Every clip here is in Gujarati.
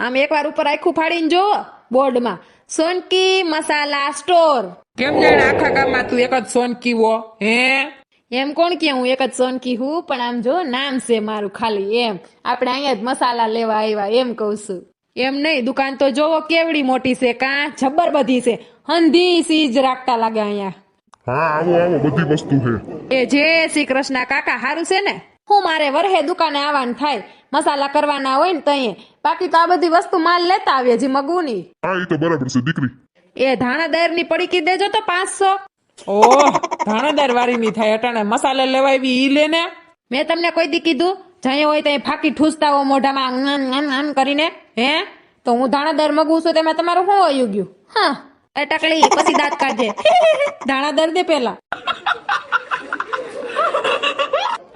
આમ એકવાર ઉપર આખું ફાડીને જો બોર્ડમાં. સોનકી મસાલા સ્ટોર. કેમ જાણે આખા ગામમાં તું એક જ સોનકી હો હે? એમ કોણ કે હું એક જ સોનકી હું? પણ આમ જો નામ છે મારું ખાલી એમ. આપણે અહીંયા જ મસાલા લેવા આવ્યા એમ કહું છું. એમ નહીં દુકાન તો જોવો કેવડી મોટી છે કાં જબ્બર બધી છે. હંધી સીજ રાખતા લાગે અહીંયા. હા આવો આવો બધી વસ્તુ છે. એ જય શ્રી કૃષ્ણ કાકા હારું છે ને? હું મારે વરહે દુકાને આવવાનું થાય મસાલા કરવાના હોય ને તઈએ. બાકી તો આ બધી વસ્તુ માલ લેતા આવીએ જે મગવું નહીં હા એ તો બરાબર છે દીકરી. એ ધાણા દરની પડીકી દેજો તો પાંચસો. ઓ ધાણાદાર વાળી ની થાય અટાણે મસાલા લેવા આવી ઈ લે ને. મેં તમને કોઈ દી કીધું? જઈ હોય ત્યાં ફાકી ઠૂસતા હો મોઢામાં આમ, આમ, આમ, આમ કરીને હે? તો હું ધાણાદાર મગું છું તેમાં તમારું શું વયું ગયું? હા એ ટકલી પછી દાંત કાઢજે. ધાણાદાર દે પેલા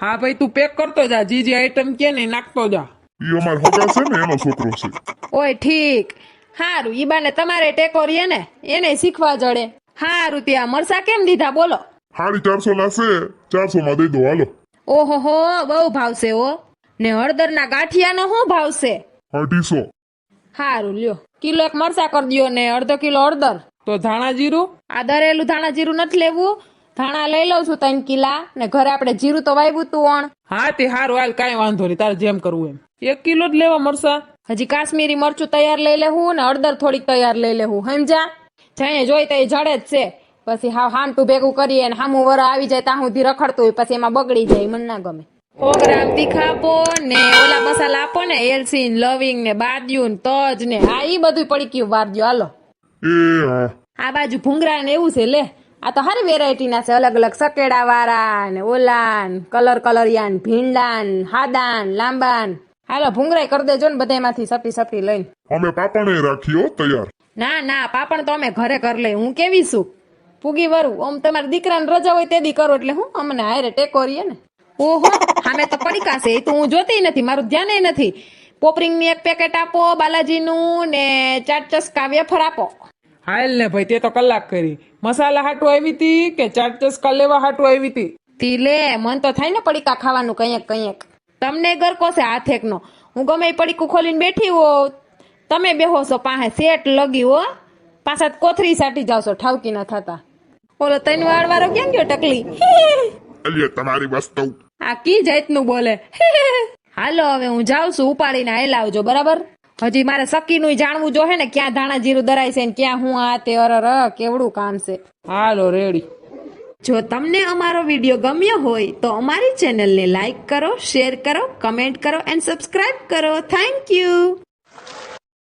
હા ભાઈ તું પેક કરતો જા. જે જે આઈટમ કે ને નાખતો જા. ઈ અમાર હોગા છે ને એનો છોકરો છે. ઓય ઠીક. હારું ઈ બાને તમારે ટેકો રીએ ને એને શીખવા જડે. હારું ત્યાં મરસા કેમ દીધા બોલો. હારી ચારસો ના છે ચારસો માં દઈ દો હાલો. ઓહો હો બહુ ભાવશે હો. ને હળદરના ગાંઠિયાનો શું ભાવશે? અઢીસો. હારું લ્યો. કિલો એક મરસા કરી દ્યો ને અડધો કિલો હળદર. તો ધાણા જીરું? આ દરેલું ધાણા જીરું નથી લેવું. ધાણા લઈ લઉં છું ત્રણ કિલા ને ઘરે આપણે જીરું તો વાવ્યું તું ઓણ. હા તે હારું હાલ કાંઈ વાંધો નહીં તારે જેમ કરવું એમ. એક કિલો જ લેવા મરસા. હજી કાશ્મીરી મરચું તૈયાર લઈ લેવું ને અડદર થોડીક તૈયાર લઈ લેવું સમજા જઈને જોઈ તો એ જડે જ છે. પછી હા હામટું ભેગું કરીએ ને હામું વર આવી જાય ત્યાં સુધી રખડતું હોય પછી એમાં બગડી જાય મને ના ગમે. સો તીખાપો ને ઓલા મસાલા આપો ને એલસી લવિંગ ને બાદિયું ને તજ ને આ ઈ બધું પડી ગયું વાર દ્યો હાલો આ બાજુ ભૂંગરા ને એવું છે લે. આ તો હારી વેરાયટીના છે. અલગ અલગ સકેડા વાળા ને ઓલા ને કલર કલરિયા ભીંડાન ભીંડા ને હાદા ને લાંબા ને હાલો ભૂંગરાય કરી દેજો ને બધામાંથી સપી સપી લઈને. અમે પાપણ રાખ્યો તૈયાર. ના ના પાપણ તો અમે ઘરે કરી લઈ હું કેવી છું? પૂગી વરું. આમ તમારા દીકરાને રજા હોય તે દી કરો. એટલે હું અમને હારે ટેકો રીએ ને. ઓહો સામે તો પડીકા છે. એ તો હું જોતી નથી. મારું ધ્યાન નથી. પોપરિંગની એક પેકેટ આપો બાલાજીનું ને ચાટ ચસ્કા વેફર આપો. હાલ ને ભાઈ તે તો કલાક કરી. મસાલા હાટું આવી હતી કે ચાટ ચસ્કા લેવા હાટું આવી હતી? તી લે મન તો થાય ને પડીકા ખાવાનું કંઈક કંઈક. તમને ગરકો છે હાથેકનો હું ગમે એ પડીકું ખોલીને બેઠી હો તમે બેહો છો પાસે સેટ લગી હો. પાછા કોથરી સાટી જાવ છો ઠાવકી ના થતા. ઓલો તૈન વાળ વાળો કેમ ગયો ટકલી? અલ્યો તમારી વસ્તુ. આ કી જાતનું બોલે? હાલો હવે હું જાઉં છું ઉપાડીને હાલ આવજો બરાબર? હજી મારે સકીનું જાણવું જોહે ને ક્યાં ધાણા જીરું દરાય છે ને ક્યાં હું આ તે અરર કેવડું કામ છે. હાલો રેડી જો તમને અમારો વીડિયો ગમ્યો હોય તો અમારી ચેનલને લાઈક કરો શેર કરો કમેન્ટ કરો એન્ડ સબસ્ક્રાઇબ કરો. Thank you